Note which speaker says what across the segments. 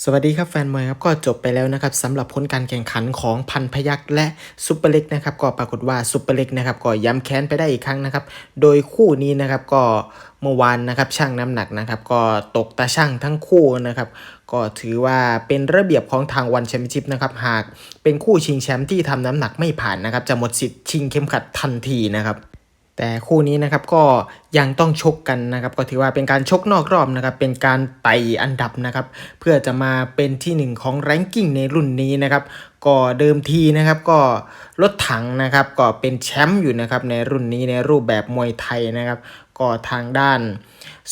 Speaker 1: สวัสดีครับแฟนมวยครับก็จบไปแล้วนะครับสำหรับผลการแข่งขันของพันพยักษ์และซุปเปอร์เล็กนะครับก็ปรากฏว่าซุปเปอร์เล็กนะครับก็ย้ำแค้นไปได้อีกครั้งนะครับโดยคู่นี้นะครับก็เมื่อวานนะครับช่างน้ำหนักนะครับก็ตกตาช่างทั้งคู่นะครับก็ถือว่าเป็นระเบียบของทางวันแชมเปี้ยนชิพนะครับหากเป็นคู่ชิงแชมป์ที่ทำน้ำหนักไม่ผ่านนะครับจะหมดสิทธิ์ชิงเข็มขัดทันทีนะครับ แต่คู่นี้นะครับก็ยังต้องชกกันนะครับก็ถือว่าเป็นการชกนอกรอบนะครับเป็นการไต่อันดับนะครับเพื่อจะมาเป็นที่หนึ่งของแรงกิ้งในรุ่นนี้นะครับก็เดิมทีนะครับก็รถถังนะครับก็เป็นแชมป์อยู่นะครับในรุ่นนี้ในรูปแบบมวยไทยนะครับก็ทางด้าน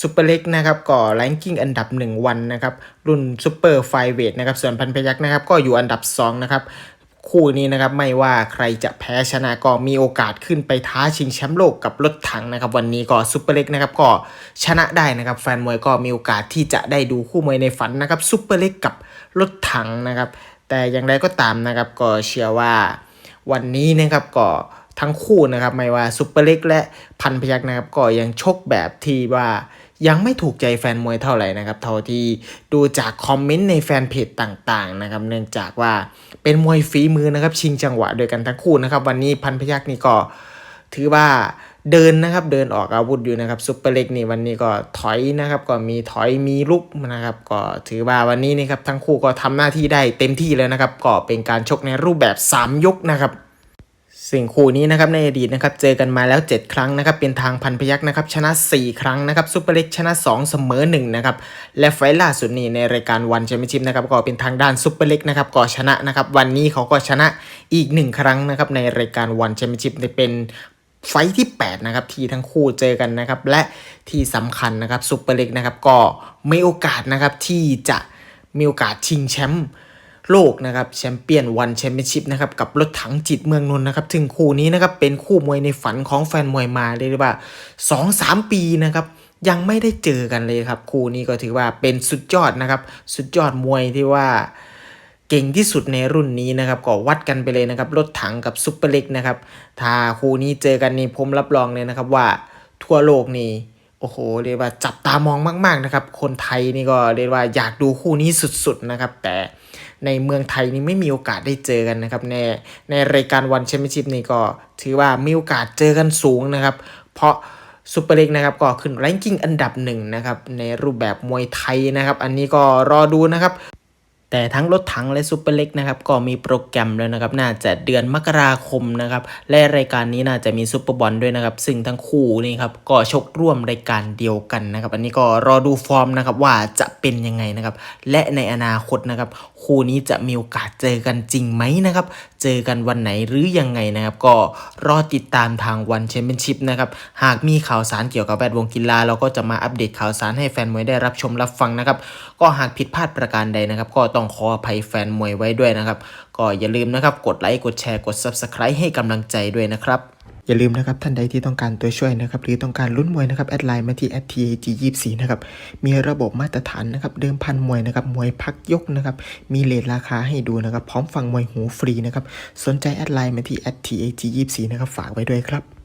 Speaker 1: ซูเปอร์เล็กนะครับก็แรงกิ้งอันดับ 1 วันนะครับรุ่นซูเปอร์ไฟเวทนะครับส่วนพันพยักษ์นะครับก็อยู่อันดับ2นะครับ คู่นี้นะครับไม่ว่าใครจะแพ้ชนะก็มีโอกาสขึ้นไปท้าชิงแชมป์โลกกับรถถังนะครับ วันนี้ก็ซุปเปอร์เล็กนะครับก็ชนะได้นะครับ แฟนมวยก็มีโอกาสที่จะได้ดูคู่มวยในฝันนะครับซุปเปอร์เล็กกับรถถังนะครับ แต่อย่างไรก็ตามนะครับก็เชื่อว่าวันนี้นะครับก็ทั้งคู่นะครับไม่ว่าซุปเปอร์เล็กและพันพยักษ์นะครับก็ยังชกแบบที่ว่า ยังไม่ถูกใจแฟนมวยเท่าไหร่นะครับ เท่าที่ดูจากคอมเมนต์ในแฟนเพจต่างๆนะครับเนื่องจากว่าเป็นมวยฝีมือนะครับ ชิงจังหวะโดยกันทั้งคู่นะครับวันนี้พันพยักษ์นี่ก็ถือว่าเดินนะครับเดินออกอาวุธอยู่นะครับซุปเปอร์เล็กนี่วันนี้ก็ถอยนะครับก็มีถอยมีลุกนะครับ ก็ถือว่าวันนี้นี่ครับทั้งคู่ก็ทำหน้าที่ได้เต็มที่แล้วนะครับ ก็เป็นการชกในรูปแบบ 3 ยกนะครับ ซึ่งคู่นี้นะครับในอดีตนะครับเจอกันมาแล้ว 7 ครั้งนะครับเป็นทางพันพยักษ์นะครับชนะ 4 ครั้งนะครับซุปเปอร์เล็กชนะ 2 เสมอ1นะครับและไฟล่าสุดนี้ในรายการวันแชมเปี้ยนชิพนะครับก็เป็นทางด้านซุปเปอร์เล็กนะครับก็ชนะนะครับวันนี้เขาก็ชนะอีก 1 ครั้งนะครับในรายการวันแชมเปี้ยนชิพเป็นไฟที่ 8 นะครับ ที่ทั้งคู่เจอกันนะครับ และที่สำคัญนะครับซุปเปอร์เล็กนะครับก็มีโอกาสนะครับที่จะมีโอกาสชิงแชมป์ โลกนะครับแชมเปี้ยนวันแชมเปี้ยนชิพนะครับกับรถถังจิตเมืองนนท์นะครับถึงคู่นี้นะครับเป็นคู่มวยในฝันของแฟนมวยมาเรียกได้ว่า 2-3 ปีนะครับยังไม่ได้เจอกันเลยครับคู่นี้ก็ถือว่าเป็นสุดยอดนะครับสุดยอดมวยที่ว่าเก่งที่สุดในรุ่นนี้นะครับก็วัดกันไปเลยนะครับรถถังกับซุปเปอร์เล็กนะครับถ้าคู่นี้เจอกันนี่ผมรับรองเลยนะครับว่าทั่วโลกนี่ โอ้โหเรียกว่าจับตามองมาก ๆนะครับ คนไทยนี่ก็เรียกว่าอยากดูคู่นี้สุดๆนะครับ แต่ในเมืองไทยนี่ไม่มีโอกาสได้เจอกันนะครับ ในในรายการวันแชมเปี้ยนชิพนี่ก็ถือว่ามีโอกาสเจอกันสูงนะครับ เพราะซูเปอร์เล็กนะครับก็ขึ้นแรงกิ้งอันดับหนึ่งนะครับในรูปแบบมวยไทยนะครับ อันนี้ก็รอดูนะครับ แต่ทั้งรถถังและซูเปอร์เล็กนะครับก็มีโปรแกรมแล้วนะครับ น่าจะเดือนมกราคมนะครับ และรายการนี้น่าจะมีซูเปอร์บอลด้วยนะครับ ซึ่งทั้งคู่นี่ครับก็ชกร่วมรายการเดียวกันนะครับ อันนี้ก็รอดูฟอร์มนะครับว่าจะเป็นยังไงนะครับ และในอนาคตนะครับคู่นี้จะมีโอกาสเจอกันจริงไหมนะครับ เจอกันวันไหนหรือยังไงนะครับ ก็รอติดตามทางวันแชมเปี้ยนชิพนะครับ หากมีข่าวสารเกี่ยวกับแวดวงกีฬาเราก็จะมาอัปเดตข่าวสารให้แฟนมวยได้รับชมรับฟังนะครับ ก็หากผิดพลาดประการใดนะครับ ก็ต้องต้องขออภัยแฟนมวยไว้ด้วยนะครับ ก็อย่าลืมนะครับ กดไลค์กดแชร์กด Subscribe ให้กำลังใจด้วยนะครับอย่าลืมนะครับท่านใดที่ต้องการตัวช่วยนะครับหรือต้องการลุ้นมวยนะครับแอดไลน์มาที่ @tag24 นะครับมีระบบมาตรฐานนะครับเดิมพันมวยนะครับมวยพักยกนะครับมีเลทราคาให้ดูนะครับ พร้อมฟังมวยหูฟรีนะครับสนใจแอดไลน์มาที่ @tag24 นะครับฝากไว้ด้วยครับ